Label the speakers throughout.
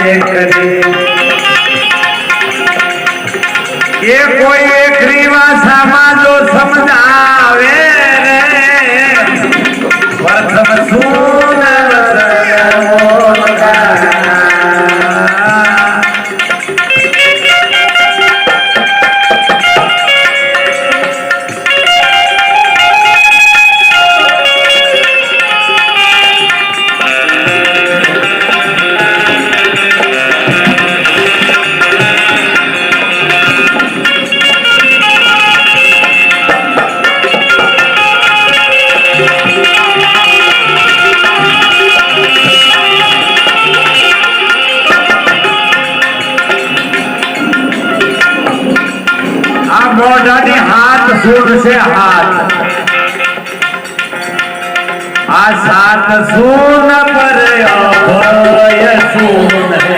Speaker 1: એ કોઈ એક રીવા સામાજો સમજાવે. મોઢાની હાથ સુડશે હાથ. આ સાત સૂન પર અભય સૂન.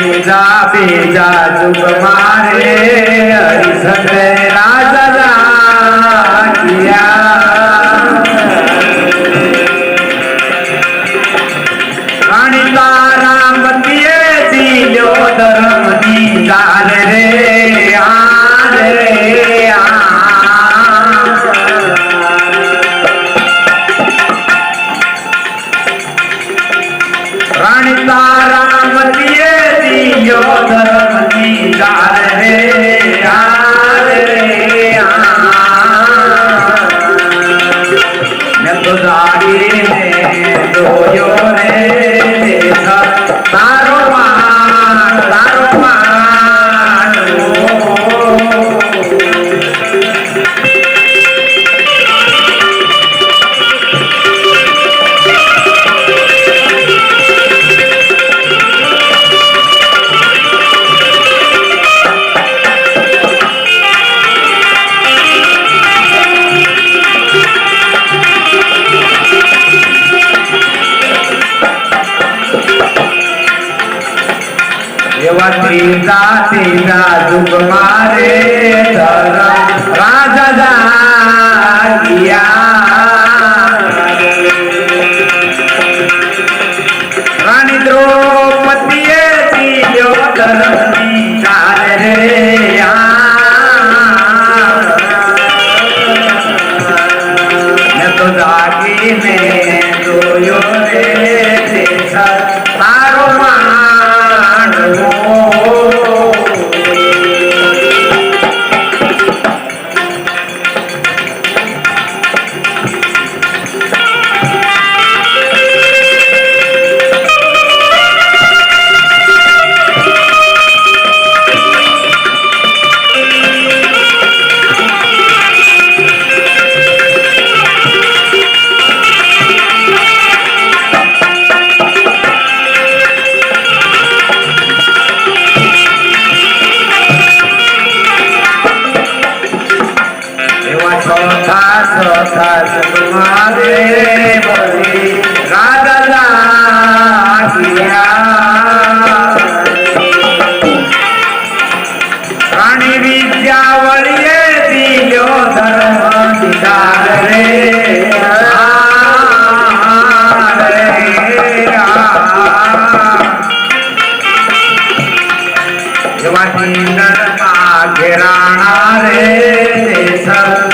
Speaker 1: जा बेजा चुप मारे हरि सगरा भगवती का सीधा धूप मारे राजा किया। रानी द्रोह वही नर रे सब